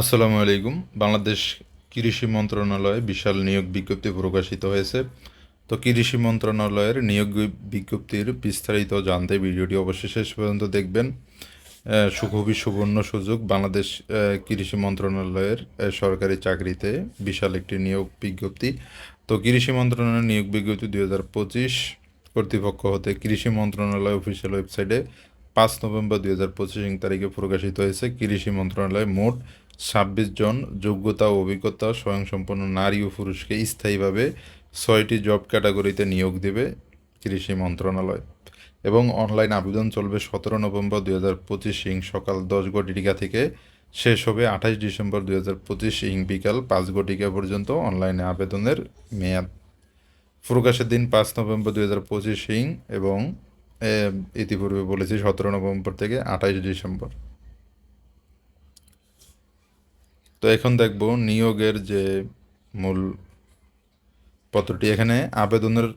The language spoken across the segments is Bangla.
আসসালামু আলাইকুম। বাংলাদেশ কৃষি মন্ত্রণালয়ে বিশাল নিয়োগ বিজ্ঞপ্তি প্রকাশিত হয়েছে। তো কৃষি মন্ত্রণালয়ের নিয়োগ বিজ্ঞপ্তির বিস্তারিত জানতে ভিডিওটি অবশ্যই শেষ পর্যন্ত দেখবেন। আহ, সু- খুবই সুবর্ণ সুযোগ। বাংলাদেশ কৃষি মন্ত্রণালয়ের সরকারি চাকরিতে বিশাল একটি নিয়োগ বিজ্ঞপ্তি। তো কৃষি মন্ত্রণালয়ের নিয়োগ বিজ্ঞপ্তি দুই হাজার পঁচিশ কর্তৃপক্ষ হতে কৃষি মন্ত্রণালয় অফিসিয়াল ওয়েবসাইটে পাঁচ নভেম্বর দুই হাজার পঁচিশ তারিখে প্রকাশিত হয়েছে। কৃষি মন্ত্রণালয় মোট ছাব্বিশ জন যোগ্যতা ও অভিজ্ঞতা স্বয়ংসম্পন্ন নারী ও পুরুষকে স্থায়ীভাবে ছয়টি জব ক্যাটাগরিতে নিয়োগ দেবে কৃষি মন্ত্রণালয়। এবং অনলাইন আবেদন চলবে সতেরো নভেম্বর দুই হাজার পঁচিশ ইং সকাল দশ ঘটিকা থেকে শেষ হবে আঠাশ ডিসেম্বর দুই হাজার পঁচিশ ইং বিকাল পাঁচ ঘটিকা পর্যন্ত অনলাইনে আবেদনের মেয়াদ। প্রকাশের দিন পাঁচ নভেম্বর দুই হাজার পঁচিশ ইং এবং ইতিপূর্বে বলেছি সতেরো নভেম্বর থেকে আঠাশ ডিসেম্বর। তো এখন দেখব নিয়োগের যে মূল পত্রটি। এখানে আবেদনের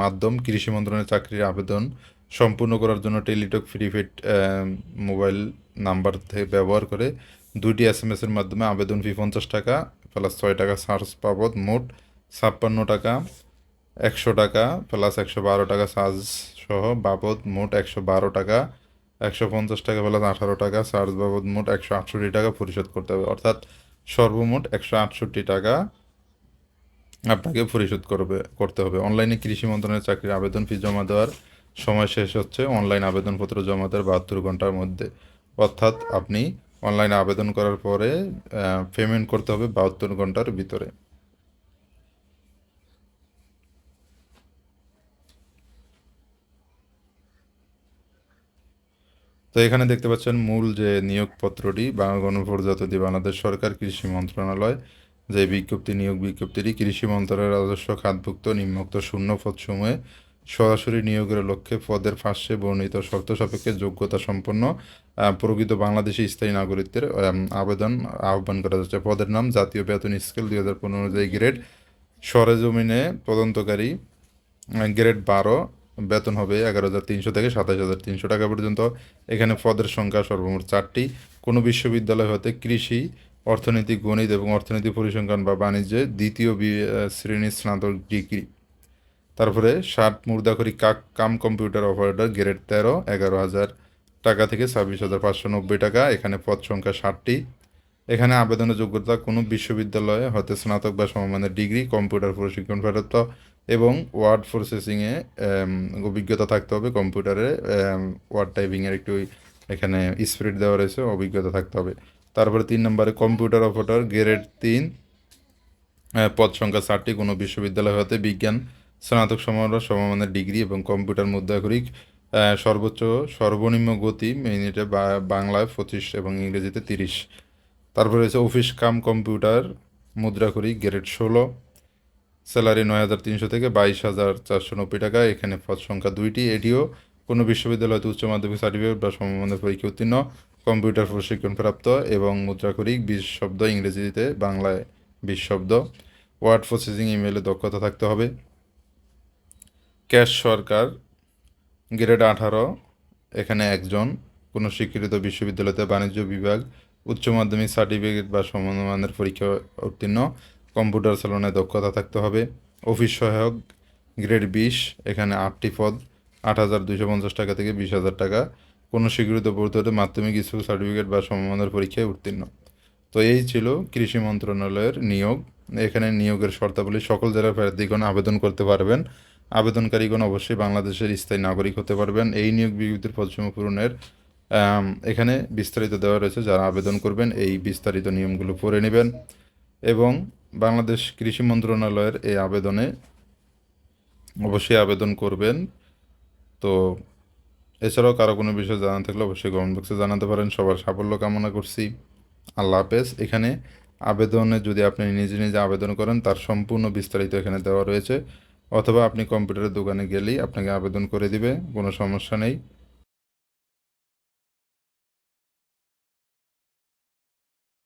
মাধ্যম কৃষি মন্ত্রণালয়ের চাকরির আবেদন সম্পূর্ণ করার জন্য টেলিটক প্রিপেড মোবাইল নাম্বার থেকে ব্যবহার করে দুইটি এস এম এসের মাধ্যমে আবেদন ফি পঞ্চাশ টাকা প্লাস ছয় টাকা চার্জ বাবদ মোট ছাপ্পান্ন টাকা, একশো টাকা প্লাস একশো বারো টাকা চার্জ সহ বাবদ মোট একশো বারো টাকা একশো পঞ্চাশ টাকা প্লাস আঠারো টাকা চার্জ বাবদ মোট একশো আটষট্টি টাকা পরিশোধ করতে হবে। অর্থাৎ সর্বমোট একশো আটষট্টি টাকা আপনাকে পরিশোধ করবে, করতে হবে। অনলাইনে কৃষি মন্ত্রণালয়ের চাকরির আবেদন ফি জমা দেওয়ার সময় শেষ হচ্ছে অনলাইন আবেদনপত্র জমা দেওয়ার বাহাত্তর ঘণ্টার মধ্যে। অর্থাৎ আপনি অনলাইনে আবেদন করার পরে পেমেন্ট করতে হবে বাহাত্তর ঘণ্টার ভিতরে। তো এখানে দেখতে পাচ্ছেন মূল যে নিয়োগপত্রটি, বাংলা গণপ্রজাতন্ত্রী বাংলাদেশ সরকার কৃষি মন্ত্রণালয়। যে বিজ্ঞপ্তি, নিয়োগ বিজ্ঞপ্তিটি, কৃষি মন্ত্রণালয়ের রাজস্ব খাতভুক্ত নিম্নোক্ত শূন্য পদসমূহে সরাসরি নিয়োগের লক্ষ্যে পদের ফাঁসে বর্ণিত শর্ত সাপেক্ষে যোগ্যতা সম্পন্ন প্রকৃত বাংলাদেশি স্থায়ী নাগরিকদের আবেদন, আহ্বান করা যাচ্ছে। পদের নাম, জাতীয় বেতন স্কেল দুই হাজার পনেরো অনুযায়ী গ্রেড, সরেজমিনে তদন্তকারী গ্রেড বারো বেতন হবে এগারো হাজার তিনশো থেকে সাতাশ হাজার তিনশো টাকা পর্যন্ত। এখানে পদের সংখ্যা সর্বমোট চারটি। কোনো বিশ্ববিদ্যালয় হতে কৃষি, অর্থনীতি, গণিত এবং অর্থনীতি পরিসংখ্যান বা বাণিজ্যে দ্বিতীয় শ্রেণির স্নাতক ডিগ্রি। তারপরে ষাট মুর্দাখরি কাক কাম কম্পিউটার অপারেটর গ্রেড তেরো, এগারো হাজার টাকা থেকে ছাব্বিশ হাজার পাঁচশো নব্বই টাকা। এখানে পদ সংখ্যা ষাটটি। এখানে আবেদনের যোগ্যতা কোনো বিশ্ববিদ্যালয়ে হতে স্নাতক বা সমমানের ডিগ্রি, কম্পিউটার প্রশিক্ষণ প্রাপ্ত এবং ওয়ার্ড প্রসেসিংয়ে অভিজ্ঞতা থাকতে হবে কম্পিউটারে ওয়ার্ড টাইপিংয়ের একটু এখানে স্পিড দেওয়া রয়েছে অভিজ্ঞতা থাকতে হবে। তারপরে তিন নম্বরে কম্পিউটার অপারেটর গ্রেড তিন পদ সংখ্যা ষাটটি কোনো বিশ্ববিদ্যালয় হতে বিজ্ঞান স্নাতক সমারোহ সমমানের ডিগ্রি এবং কম্পিউটার মুদ্রাক্ষরিক আহ, সর্বোচ্চ সর্বনিম্ন গতি মিনিটে বাংলায় পঁচিশ এবং ইংরেজিতে তিরিশ। তারপরে রয়েছে অফিস কাম কম্পিউটার মুদ্রাক্ষরিক গ্রেড ষোলো। স্যালারি নয় হাজার তিনশো থেকে বাইশ হাজার চারশো নব্বই টাকা। এখানে পদ সংখ্যা দুইটি। এটিও কোনো বিশ্ববিদ্যালয়তে উচ্চ মাধ্যমিক সার্টিফিকেট বা সমমানের পরীক্ষা উত্তীর্ণ, কম্পিউটার প্রশিক্ষণ প্রাপ্ত এবং মুদ্রাক্ষরিক, বিশ শব্দ ইংরেজিতে, বাংলায় বিশ শব্দ। ওয়ার্ড প্রসেসিং ইমেলে দক্ষতা থাকতে হবে। ক্যাশ সরকার গ্রেড আঠারো। এখানে একজন। কোনো স্বীকৃত বিশ্ববিদ্যালয়তে বাণিজ্য বিভাগ, উচ্চ মাধ্যমিক সার্টিফিকেট বা সমমানের পরীক্ষা উত্তীর্ণ। কম্পিউটার চালনায় দক্ষতা থাকতে হবে। অফিস সহায়ক, গ্রেড বিশ, এখানে আটটি পদ, আট হাজার দুশো পঞ্চাশ টাকা থেকে বিশ হাজার টাকা। কোনো স্বীকৃত বোর্ড হতে মাধ্যমিক, স্কুল সার্টিফিকেট বা সমমানের পরীক্ষায় উত্তীর্ণ। তো এই ছিল কৃষি মন্ত্রণালয়ের নিয়োগ। এখানে নিয়োগের শর্তাবলী সকল জেলার প্রার্থীগণ আবেদন করতে পারবেন। আবেদনকারীগণ অবশ্যই বাংলাদেশের স্থায়ী নাগরিক হতে পারবেন। এই নিয়োগ বিজ্ঞপ্তির পদসীমা পূরণের এখানে বিস্তারিত দেওয়া রয়েছে। যারা আবেদন করবেন, এই বিস্তারিত নিয়মগুলো পড়ে নেবেন। এবং বাংলাদেশ কৃষি মন্ত্রণালয়ের এই আবেদনে অবশ্যই আবেদন করবেন। তো এছাড়াও কারও কোনো বিষয় জানা থাকলে অবশ্যই কমেন্ট বক্সে জানাতে পারেন। সবার সাফল্য কামনা করছি। আল্লাহ হাফেজ। এখানে আবেদনে যদি আপনি নিজে নিজে আবেদন করেন, তার সম্পূর্ণ বিস্তারিত এখানে দেওয়া রয়েছে। অথবা আপনি কম্পিউটারের দোকানে গেলেই আপনাকে আবেদন করে দিবে, কোনো সমস্যা নেই।